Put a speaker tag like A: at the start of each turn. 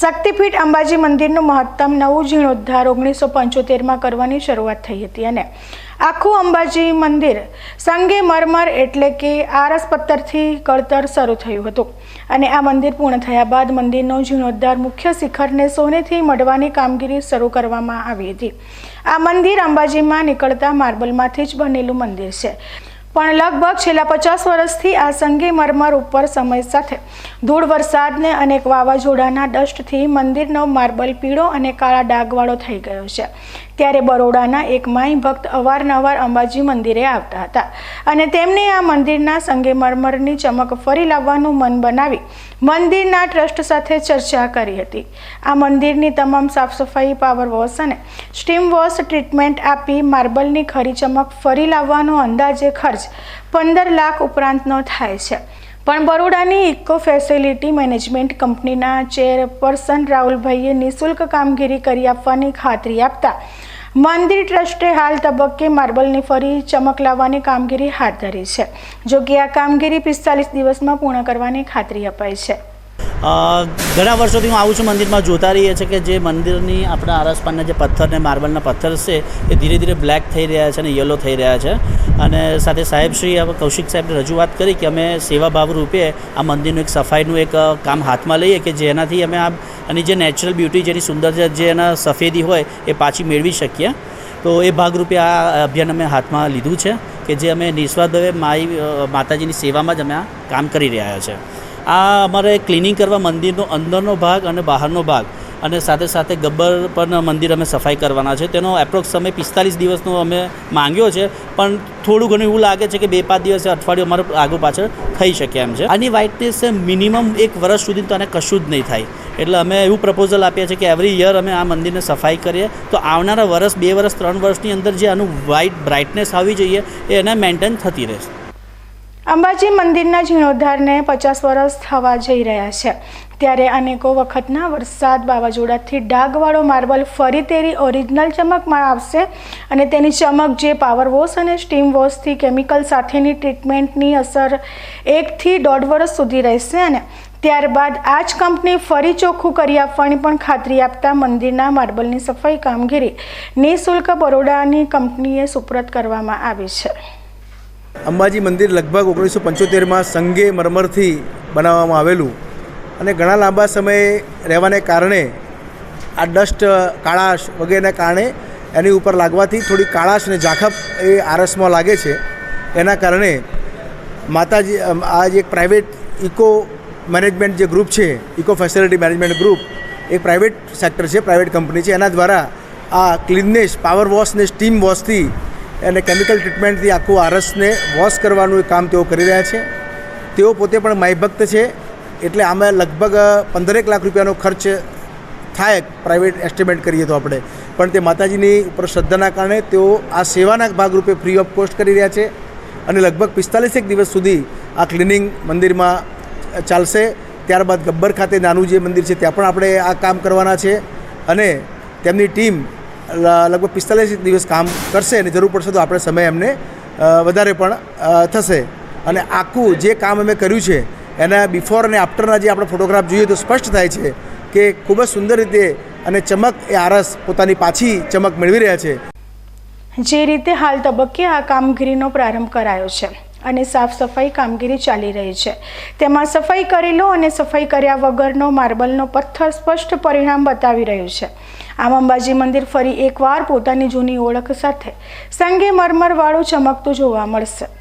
A: શક્તિપીઠ અંબાજી મંદિરનું મહત્તમ નવું જીર્ણોદ્ધાર ઓગણીસો પંચોતેરમાં કરવાની શરૂઆત થઈ હતી અને આખું અંબાજી મંદિર સંગે મરમર એટલે કે આરસ પથ્થરથી કળતર શરૂ થયું હતું. અને આ મંદિર પૂર્ણ થયા બાદ મંદિરનો જીર્ણોદ્ધાર મુખ્ય શિખરને સોનેથી મઢવાની કામગીરી શરૂ કરવામાં આવી હતી. આ મંદિર અંબાજીમાં નીકળતા માર્બલમાંથી જ બનેલું મંદિર છે. પણ લગભગ છેલ્લા પચાસ વર્ષથી આ સંગે મરમર ઉપર સમય સાથે. ધૂળ વરસાદને અનેક વાવાઝોડાના ડસ્ટથી મંદિરનો માર્બલ પીળો અને કાળા ડાઘવાળો થઈ ગયો છે. ત્યારે બરોડાના એક માઈ ભક્ત અવારનવાર અંબાજી મંદિરે આવતા હતા અને તેમને આ મંદિરના સંગે મરમરની ચમક ફરી લાવવાનું મન બનાવી મંદિરના ટ્રસ્ટ સાથે ચર્ચા કરી હતી. આ મંદિરની તમામ સાફ સફાઈ પાવર વોશ અને સ્ટીમ વોશ ટ્રીટમેન્ટ આપી માર્બલની ખરી ચમક ફરી લાવવાનો અંદાજે ખર્ચ પંદર લાખ ઉપરાંતનો થાય છે. પણ બરોડાની ઇકો ફેસિલિટી મેનેજમેન્ટ કંપનીના ચેરપર્સન રાહુલભાઈએ નિઃશુલ્ક કામગીરી કરી આપવાની ખાતરી આપતા મંદિર ટ્રસ્ટે હાલ તબક્કે માર્બલની ફરી ચમક લાવવાની કામગીરી હાથ ધરી છે. જો કે આ કામગીરી પિસ્તાલીસ દિવસમાં પૂર્ણ કરવાની ખાતરી અપાઈ છે.
B: ઘણા વર્ષોથી હું આવું છું મંદિરમાં જોતા રહીએ છીએ કે જે મંદિરની આપણા આરસપાસના જે પથ્થર ને માર્બલના પથ્થર છે, એ ધીરે ધીરે બ્લેક થઈ રહ્યા છે અને યલો થઈ રહ્યા છે. અને સાથે સાહેબશ્રી હવે કૌશિક સાહેબને રજૂઆત કરી કે અમે સેવાભાવ રૂપે આ મંદિરનું એક સફાઈનું એક કામ હાથમાં લઈએ કે જેનાથી અમે આ અને જે નેચરલ બ્યુટી જેની સુંદરતા જે એના સફેદી હોય એ પાછી મેળવી શકીએ. તો એ ભાગરૂપે આ અભિયાન અમે હાથમાં લીધું છે કે જે અમે નિસ્વાર્થ માઈ માતાજીની સેવામાં જ અમે આ કામ કરી રહ્યા છે. આ અમારે ક્લિનિંગ કરવા મંદિરનો અંદરનો ભાગ અને બહારનો ભાગ. અને સાથે સાથે ગબ્બર પણ મંદિર અમે સફાઈ કરવાના છે. તેનો એપ્રોક્સ સમય પિસ્તાલીસ દિવસનો અમે માંગ્યો છે. પણ થોડું ઘણું એવું લાગે છે કે બે પાંચ દિવસે અઠવાડિયું અમારું આગળ પાછળ થઈ શકે એમ છે. આની વ્હાઇટનેસ મિનિમમ એક વર્ષ સુધી તો આને કશું જ નહીં થાય. એટલે અમે એવું પ્રપોઝલ આપીએ છીએ કે એવરી યર અમે આ મંદિરને સફાઈ કરીએ. તો આવનારા વર્ષ, બે વર્ષ, ત્રણ વર્ષની અંદર જે આનું વ્હાઇટ બ્રાઇટનેસ આવી જોઈએ, એ એને મેન્ટેન થતી રહેશે.
A: અંબાજી મંદિરના જીર્ણોદ્ધારને પચાસ વર્ષ થવા જઈ રહ્યા છે. ત્યારે અનેકો વખતના વરસાદ વાવાઝોડાથી ડાઘવાળો માર્બલ ફરી તેની ઓરિજિનલ ચમકમાં આવશે અને તેની ચમક જે પાવર વોશ અને સ્ટીમ વોશથી કેમિકલ સાથેની ટ્રીટમેન્ટની અસર એકથી દોઢ વર્ષ સુધી રહેશે અને ત્યારબાદ આ જ કંપની ફરી ચોખ્ખું કરી આપવાની પણ ખાતરી આપતા મંદિરના માર્બલની સફાઈ કામગીરી નિઃશુલ્ક બરોડાની કંપનીએ સુપ્રત કરવામાં આવી છે.
C: અંબાજી મંદિર લગભગ ઓગણીસો પંચોતેરમાં સંગે મરમરથી બનાવવામાં આવેલું અને ઘણા લાંબા સમયે રહેવાને કારણે આ ડસ્ટ, કાળાશ વગેરેના કારણે એની ઉપર લાગવાથી થોડી કાળાશ અને ઝાખપ એ આરસમાં લાગે છે. એના કારણે માતાજી આ જે એક પ્રાઇવેટ ઇકો મેનેજમેન્ટ જે ગ્રુપ છે, ઇકો ફેસિલિટી મેનેજમેન્ટ ગ્રુપ, એ પ્રાઇવેટ સેક્ટર છે, પ્રાઇવેટ કંપની છે. એના દ્વારા આ ક્લીનનેસ, પાવર વોશ ને સ્ટીમ વોશથી અને કેમિકલ ટ્રીટમેન્ટથી આખું આરસને વોશ કરવાનું કામ તેઓ કરી રહ્યા છે. તેઓ પોતે પણ માયભક્ત છે. એટલે આમાં લગભગ પંદરેક લાખ રૂપિયાનો ખર્ચ થાય પ્રાઇવેટ એસ્ટિમેટ કરીએ તો આપણે. પણ તે માતાજીની ઉપર શ્રદ્ધાના કારણે તેઓ આ સેવાના ભાગરૂપે ફ્રી ઓફ કોસ્ટ કરી રહ્યા છે. અને લગભગ પિસ્તાલીસેક દિવસ સુધી આ ક્લિનિંગ મંદિરમાં ચાલશે. ત્યારબાદ ગબ્બર ખાતે નાનું જે મંદિર છે, ત્યાં પણ આપણે આ કામ કરવાના છે. અને તેમની ટીમ લગભગ પિસ્તાલીસ દિવસ કામ કરશે અને જરૂર પડશે તો આપણે સમય એમને વધારે પણ થશે. અને આખું જે કામ અમે કર્યું છે, એના બિફોર અને આફ્ટરના જે આપણે ફોટોગ્રાફ જોઈએ તો સ્પષ્ટ થાય છે કે ખૂબ જ સુંદર રીતે અને ચમક એ આરસ પોતાની પાછી ચમક મેળવી રહ્યા છે.
A: જે રીતે હાલ તબક્કે આ કામગીરીનો પ્રારંભ કરાયો છે અને સાફ સફાઈ કામગીરી ચાલી રહી છે. તેમાં સફાઈ કરેલો અને સફાઈ કર્યા વગરનો માર્બલનો પથ્થર સ્પષ્ટ પરિણામ બતાવી રહ્યું છે. આમ અંબાજી મંદિર ફરી એકવાર પોતાની જૂની ઓળખ સાથે. સંગે મરમરવાળું ચમકતું જોવા મળશે.